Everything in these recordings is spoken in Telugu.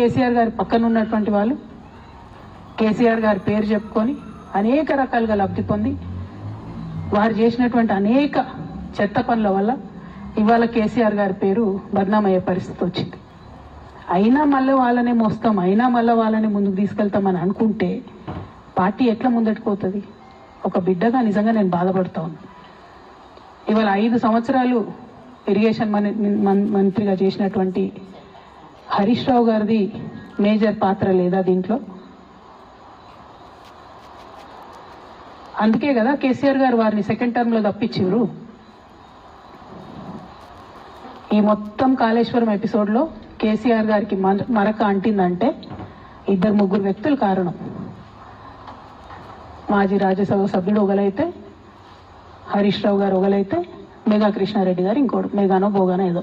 కేసీఆర్ గారి పక్కన ఉన్నటువంటి వాళ్ళు కేసీఆర్ గారి పేరు చెప్పుకొని అనేక రకాలుగా లబ్ధి పొంది వారు చేసినటువంటి అనేక చెత్త పనుల వల్ల ఇవాళ కేసీఆర్ గారి పేరు బద్నామయ్యే పరిస్థితి వచ్చింది. అయినా మళ్ళీ వాళ్ళనే మోస్తాం అయినా మళ్ళీ వాళ్ళని ముందుకు తీసుకెళ్తామని అనుకుంటే పార్టీ ఎట్లా ముందటికి పోతుంది ఒక బిడ్డగా నిజంగా నేను బాధపడతా ఉన్నా. ఇవాళ ఐదు సంవత్సరాలు ఇరిగేషన్ మని- మంత్రిగా చేసినటువంటి హరీష్ రావు గారిది మేజర్ పాత్ర లేదా దీంట్లో? అందుకే కదా కేసీఆర్ గారు వారిని సెకండ్ టర్మ్లో తప్పించారు ఈ మొత్తం కాళేశ్వరం ఎపిసోడ్లో కేసీఆర్ గారికి మరక అంటిందంటే ఇద్దరు ముగ్గురు వ్యక్తులు కారణం. మాజీ రాజ్యసభ సభ్యుడు ఒకలైతే హరీష్ రావు గారు ఒకలైతే మేఘా కృష్ణారెడ్డి గారు ఇంకోటి మేఘానో బోగానో ఏదో.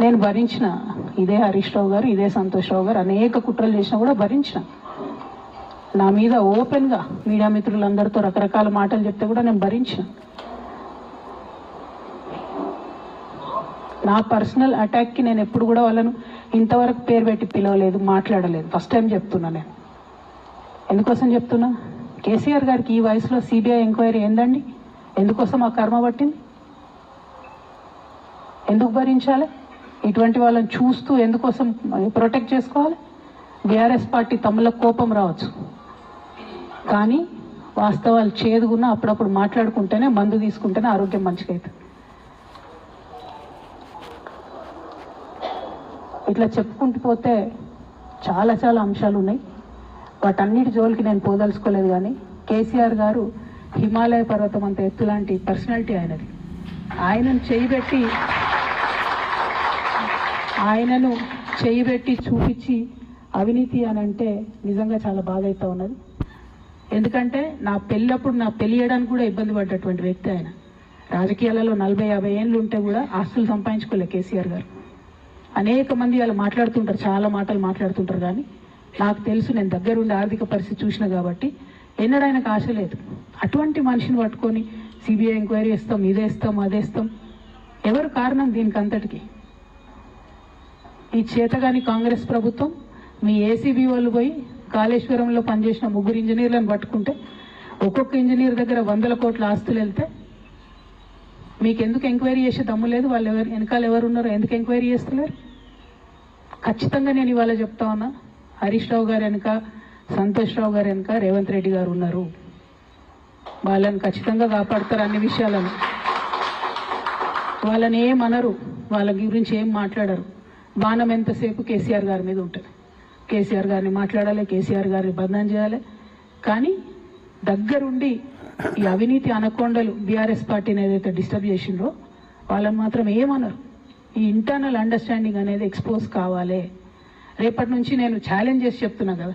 నేను భరించిన. ఇదే హరీష్ రావు గారు ఇదే సంతోష్ రావు గారు అనేక కుట్రలు చేసినా కూడా భరించిన. నా మీద ఓపెన్గా మీడియా మిత్రులందరితో రకరకాల మాటలు చెప్తే కూడా నేను భరించిన. నా పర్సనల్ అటాక్కి నేను ఎప్పుడు కూడా వాళ్ళను ఇంతవరకు పేరు పెట్టి పిలవలేదు మాట్లాడలేదు. ఫస్ట్ టైం చెప్తున్నా నేను. ఎందుకోసం చెప్తున్నా? కేసీఆర్ గారికి ఈ వయసులో సిబిఐ ఎంక్వైరీ ఏందండి? ఎందుకోసం ఆ కర్మ పట్టింది? ఎందుకు భరించాలి? ఇటువంటి వాళ్ళని చూస్తూ ఎందుకోసం ప్రొటెక్ట్ చేసుకోవాలి? బీఆర్ఎస్ పార్టీ తమలో కోపం రావచ్చు. కానీ వాస్తవాలు చేదుగున్నా అప్పుడప్పుడు మాట్లాడుకుంటేనే మందు తీసుకుంటేనే ఆరోగ్యం మంచిగా అవుతుంది ఇట్లా చెప్పుకుంటూ పోతే చాలా చాలా అంశాలు ఉన్నాయి వాటన్నిటి జోలికి నేను పోదలుచుకోలేదు కానీ కేసీఆర్ గారు హిమాలయ పర్వతం అంత ఎత్తు లాంటి పర్సనాలిటీ ఆయనది. ఆయనను చేయిబెట్టి ఆయనను చేయిబెట్టి చూపించి అవినీతి అని అంటే నిజంగా చాలా బాధ అవుతా ఉన్నది. ఎందుకంటే నా పెళ్ళప్పుడు నా పెళ్ళియడానికి కూడా ఇబ్బంది పడ్డటువంటి వ్యక్తి ఆయన. రాజకీయాలలో నలభై యాభై ఏళ్ళు ఉంటే కూడా ఆస్తులు సంపాదించుకోలే కేసీఆర్ గారు. అనేక మంది వాళ్ళు మాట్లాడుతుంటారు చాలా మాటలు మాట్లాడుతుంటారు కానీ నాకు తెలుసు నేను దగ్గరుండి ఆర్థిక పరిస్థితి చూసిన కాబట్టి ఎన్నడూ ఆయనకు ఆశ లేదు. అటువంటి మనిషిని పట్టుకొని సిబిఐ ఎంక్వైరీ ఇస్తాం ఇదేస్తాం అదేస్తాం. ఎవరు కారణం దీనికి అంతటికి? ఈ చేతగాని కాంగ్రెస్ ప్రభుత్వం మీ ఏసీబీ వాళ్ళు పోయి కాళేశ్వరంలో పనిచేసిన ముగ్గురు ఇంజనీర్లను పట్టుకుంటే ఒక్కొక్క ఇంజనీర్ దగ్గర వందల కోట్ల ఆస్తులు వెళ్తే మీకు ఎందుకు ఎంక్వైరీ చేసే దమ్ము లేదు? వాళ్ళు ఎవరు వెనకాల ఎవరు ఉన్నారో ఎందుకు ఎంక్వైరీ చేస్తలేరు? ఖచ్చితంగా నేను ఇవాళ చెప్తా ఉన్నా హరీష్ రావు గారు వెనక సంతోష్ రావు గారు వెనక రేవంత్ రెడ్డి గారు ఉన్నారు. వాళ్ళని ఖచ్చితంగా కాపాడతారు అన్ని విషయాలను. వాళ్ళని ఏమనరు వాళ్ళ గురించి ఏం మాట్లాడరు. బాణం ఎంతసేపు కేసీఆర్ గారి మీద ఉంటుంది? కేసీఆర్ గారిని మాట్లాడాలి కేసీఆర్ గారిని బంధం చేయాలి. కానీ దగ్గరుండి ఈ అవినీతి అనకొండలు బీఆర్ఎస్ పార్టీని ఏదైతే డిస్టర్బ్ చేసిండ్రో వాళ్ళని మాత్రం ఏమనరు. ఈ ఇంటర్నల్ అండర్స్టాండింగ్ అనేది ఎక్స్పోజ్ కావాలి. రేపటి నుంచి నేను ఛాలెంజ్ చేసి చెప్తున్నా కదా.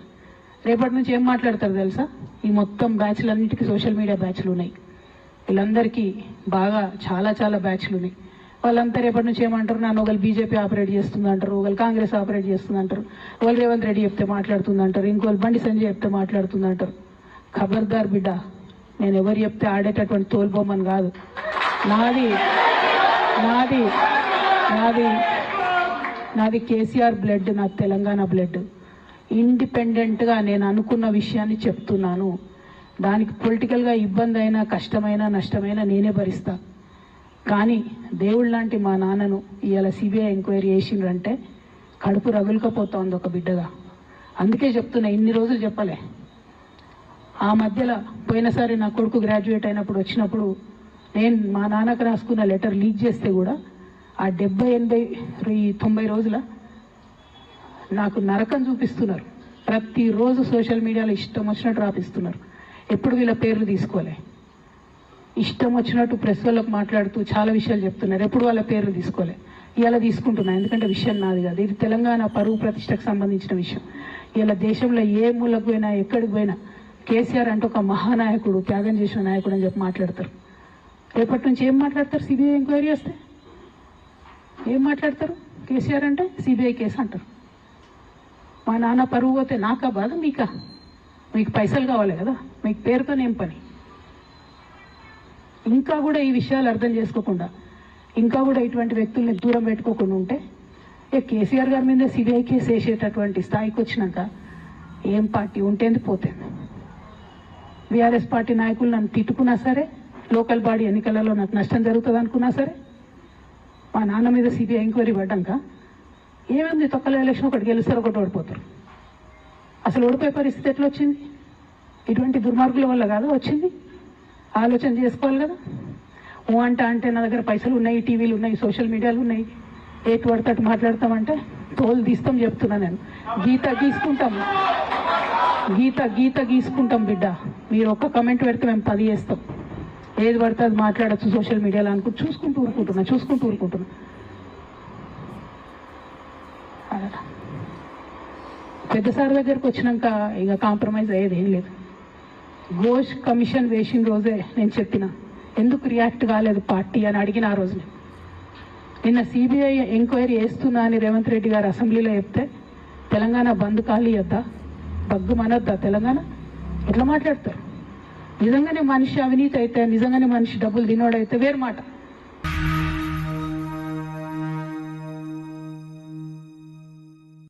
రేపటి నుంచి ఏం మాట్లాడతారు తెలుసా? ఈ మొత్తం బ్యాచ్లన్నిటికీ సోషల్ మీడియా బ్యాచ్లు ఉన్నాయి. వీళ్ళందరికీ బాగా చాలా చాలా బ్యాచ్లు ఉన్నాయి. వాళ్ళంతా రేపటి నుంచి ఏమంటారు? నన్ను ఒకళ్ళు బీజేపీ ఆపరేట్ చేస్తుంది అంటారు ఒకళ్ళు కాంగ్రెస్ ఆపరేట్ చేస్తుంది అంటారు ఒకళ్ళు రేవంత్ రెడ్డి చెప్తే మాట్లాడుతుంది అంటారు ఇంకోళ్ళు బండి సంజయ్ చెప్తే మాట్లాడుతుంది అంటారు ఖబర్దార్ బిడ్డ నేను ఎవరు చెప్తే ఆడేటటువంటి తోలుబొమ్మని కాదు. నాది నాది నాది నాది కేసీఆర్ బ్లడ్ నా తెలంగాణ బ్లడ్. ఇండిపెండెంట్గా నేను అనుకున్న విషయాన్ని చెప్తున్నాను. దానికి పొలిటికల్గా ఇబ్బంది అయినా కష్టమైనా నష్టమైనా నేనే భరిస్తాను కానీ దేవుడు లాంటి మా నాన్నను ఇవాళ సిబిఐ ఎంక్వైరీ చేసిండ్రంటే కడుపు రగులుకపోతోంది ఒక బిడ్డగా. అందుకే చెప్తున్నా ఇన్ని రోజులు చెప్పలే. ఆ మధ్యలో పోయినసారి నా కొడుకు గ్రాడ్యుయేట్ అయినప్పుడు వచ్చినప్పుడు నేను మా నాన్నకు రాసుకున్న లెటర్ లీక్ చేస్తే కూడా ఆ డెబ్బై ఎనభై తొంభై రోజుల నాకు నరకం చూపిస్తున్నారు. ప్రతిరోజు సోషల్ మీడియాలో ఇష్టం వచ్చినట్టు రాపిస్తున్నారు. ఎప్పుడు వీళ్ళ పేర్లు తీసుకోలే. ఇష్టం వచ్చినట్టు ప్రెస్ వాళ్ళకు మాట్లాడుతూ చాలా విషయాలు చెప్తున్నారు. ఎప్పుడు వాళ్ళ పేర్లు తీసుకోలే. ఇలా తీసుకుంటున్నా. ఎందుకంటే విషయం నాది కాదు. ఇది తెలంగాణ పరువు ప్రతిష్టకు సంబంధించిన విషయం. ఇలా దేశంలో ఏ మూలకు పోయినా ఎక్కడికి పోయినా కేసీఆర్ అంటే ఒక మహానాయకుడు త్యాగం చేసిన నాయకుడు అని చెప్పి మాట్లాడతారు. రేపటి నుంచి ఏం మాట్లాడతారు? సిబిఐ ఎంక్వైరీ వస్తే ఏం మాట్లాడతారు? కేసీఆర్ అంటే సిబిఐ కేసు అంటారు. మా నాన్న పరువు పోతే నాకా బాధ? మీకా? మీకు పైసలు కావాలి కదా. మీకు పేరుతోనేం పని? ఇంకా కూడా ఈ విషయాలు అర్థం చేసుకోకుండా ఇంకా కూడా ఇటువంటి వ్యక్తుల్ని దూరం పెట్టుకోకుండా ఉంటే కేసీఆర్ గారి మీద సిబిఐ కేసు వేసేటటువంటి స్థాయికి వచ్చినాక ఏం పార్టీ ఉంటేంది పోతుంది. బీఆర్ఎస్ పార్టీ నాయకులు నన్ను తిట్టుకున్నా సరే లోకల్ బాడీ ఎన్నికలలో నాకు నష్టం జరుగుతుంది అనుకున్నా సరే మా నాన్న మీద సిబిఐ ఎంక్వైరీ పడ్డాక ఏమైంది తొక్కల ఎలక్షన్ ఒకటి గెలుస్తారు ఒకటి ఓడిపోతారు. అసలు ఓడిపోయే పరిస్థితి ఎట్లా వచ్చింది ఇటువంటి దుర్మార్గుల వల్ల కాదు వచ్చింది. ఆలోచన చేసుకోవాలి కదా. ఓ అంట అంటే నా దగ్గర పైసలు ఉన్నాయి టీవీలు ఉన్నాయి సోషల్ మీడియాలు ఉన్నాయి. ఏటు పడితే మాట్లాడతామంటే తోలు తీస్తాం చెప్తున్నా నేను. గీత గీసుకుంటాం. గీత గీత గీసుకుంటాం బిడ్డ. మీరు ఒక్క కమెంట్ పెడితే మేము పది చేస్తాం. ఏది పడితే అది మాట్లాడచ్చు సోషల్ మీడియాలో అనుకుంటూ చూసుకుంటూ ఊరుకుంటున్నా చూసుకుంటూ ఊరుకుంటున్నా. పెద్ద సార్ దగ్గరికి వచ్చినాక ఇక కాంప్రమైజ్ అయ్యేది ఏం లేదు. ఘోష్ కమిషన్ వేసిన రోజే నేను చెప్పిన. ఎందుకు రియాక్ట్ కాలేదు పార్టీ అని అడిగిన ఆ రోజు నిన్న సిబిఐ ఎంక్వైరీ వేస్తున్నా అని రేవంత్ రెడ్డి గారు అసెంబ్లీలో చెప్తే తెలంగాణ బంద్ ఖాళీ వద్దా బగ్గు మనొద్దా తెలంగాణ? ఎట్లా మాట్లాడతారు? నిజంగానే మనిషి అవినీతి అయితే నిజంగానే మనిషి డబ్బులు తినోడైతే వేరు మాట.